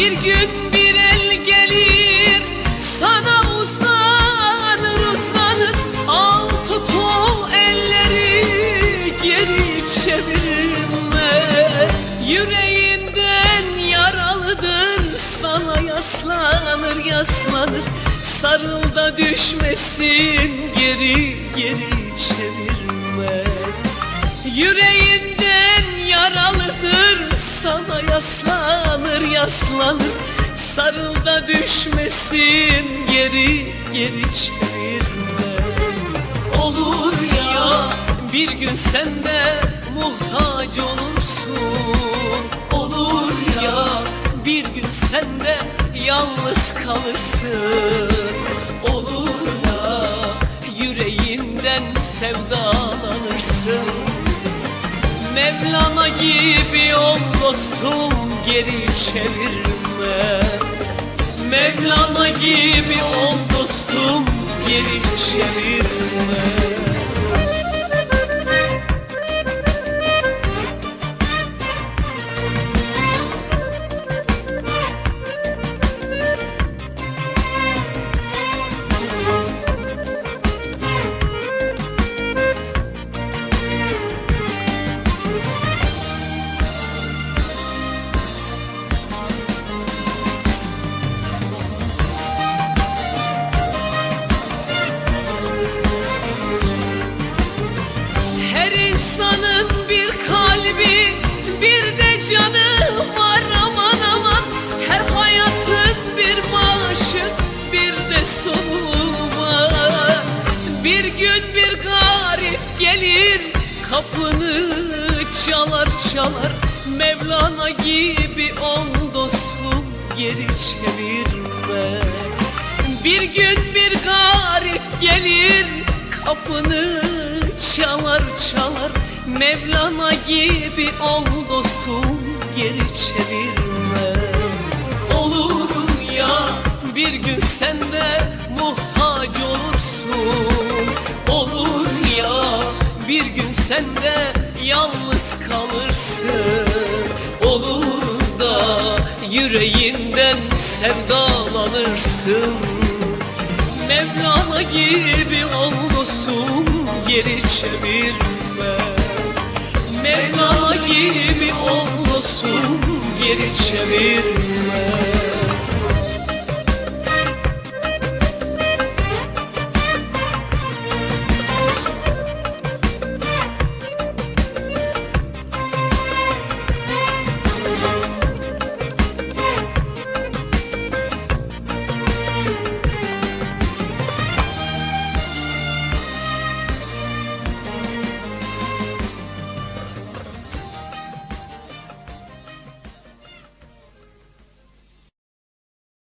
Bir gün bir el gelir sana uzanır uzanır Al tut o elleri geri çevirme. Yüreğimden yaralıdır sana yaslanır yaslanır. Sarıl da düşmesin geri yaslanır Sarıl da düşmesin geri geri çevirme. Olur ya bir gün sen de muhtaç olursun. Olur ya bir gün sen de yalnız kalırsın. Olur da yüreğinden sevdalanırsın. Mevlana gibi ol dostum geri çevirme. Mevlana gibi ol dostum geri çevirme kapını çalar çalar Mevlana gibi ol dostum geri çevirme bir gün bir garip gelir kapını çalar çalar Mevlana gibi ol dostum geri çevirme Olur ya bir gün sen bir gün sen de yalnız kalırsın. Olur da yüreğinden sevdalanırsın. Mevlana gibi ol dostum geri çevirme. Mevlana gibi ol dostum geri çevirme